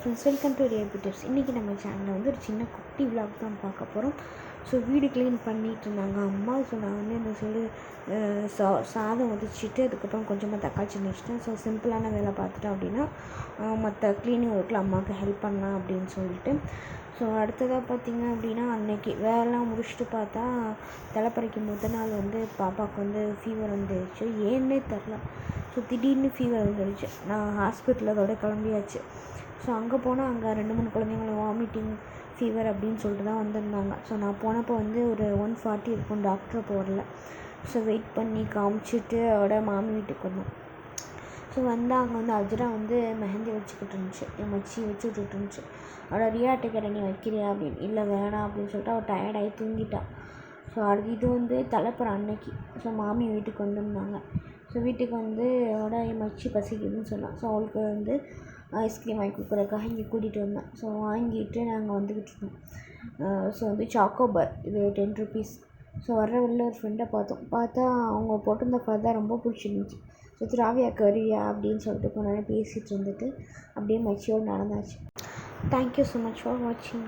Friends to ரியாபி tips இன்றைக்கி நம்ம சேனலில் வந்து ஒரு சின்ன குட்டி vlog தான் பார்க்க போகிறோம் ஸோ வீடு க்ளீன் பண்ணிகிட்டு இருந்தாங்க. அம்மா ஸோ நான் வந்து இந்த சொல்லி சா சாதம் வடிச்சிட்டு அதுக்கப்புறம் கொஞ்சமாக தக்காளி சின்ன வச்சுட்டேன் ஸோ சிம்பிளான வேலை பார்த்துட்டோம் அப்படின்னா மற்ற க்ளீனிங் ஒர்க்கில் அம்மாவுக்கு ஹெல்ப் பண்ணலாம் அப்படின்னு சொல்லிட்டு. ஸோ அடுத்ததாக பார்த்தீங்க அப்படின்னா அன்னைக்கு வேலைலாம் முடிச்சுட்டு பார்த்தா தலைப்பறைக்கு முத நாள் வந்து பாப்பாவுக்கு வந்து ஃபீவர் வந்துருச்சு. ஏன்னே தெரில ஸோ திடீர்னு ஃபீவர் வந்துருச்சு. நான் ஹாஸ்பிட்டலோட அதோட கிளம்பியாச்சு. ஸோ அங்கே போனால் அங்கே ரெண்டு மூணு குழந்தைங்களும் வாமிட்டிங் ஃபீவர் அப்படின்னு சொல்லிட்டு தான் வந்திருந்தாங்க. ஸோ நான் போனப்போ வந்து ஒரு ஒன் ஃபார்ட்டி இருக்கும். டாக்டரை போடல ஸோ வெயிட் பண்ணி காமிச்சிட்டு அவட மாமி வீட்டுக்கு வந்தோம். ஸோ வந்து அங்கே வந்து அஜரா வந்து மெஹந்தி வச்சுக்கிட்டு இருந்துச்சு. என் மச்சி வச்சு விட்டுட்டு இருந்துச்சு. அவட ரியாட்ட கேட்ட நீ வைக்கிறியா? அப்படின்னு. இல்லை வேணாம் அப்படின்னு சொல்லிட்டு அவள் டயர்டாகி தூங்கிட்டான் ஸோ அது இது வந்து தலைப்புற அன்னைக்கு. ஸோ மாமி வீட்டுக்கு வந்திருந்தாங்க. ஸோ வீட்டுக்கு வந்து அவட என் மச்சி பசிக்குதுன்னு சொன்னான். ஸோ அவளுக்கு வந்து ஐஸ்கிரீம் வாங்கி கொடுக்குறதுக்காக இங்கே கூட்டிகிட்டு வந்தேன். ஸோ வாங்கிட்டு நாங்கள் வந்துக்கிட்டு இருந்தோம். ஸோ வந்து சாக்கோபார் இது டென் ருபீஸ் ஸோ வர்ற வெளில ஒரு ஃப்ரெண்டை பார்த்தோம். பார்த்தா அவங்க போட்டிருந்த தான் ரொம்ப பிடிச்சிருந்துச்சி. ஸோ திராவியா கரியா அப்படின்னு சொல்லிட்டு கொஞ்ச நேரம் பேசிகிட்டு இருந்துட்டு அப்படியே மச்சியோடு நடந்தாச்சு. Thank you so much for வாட்சிங்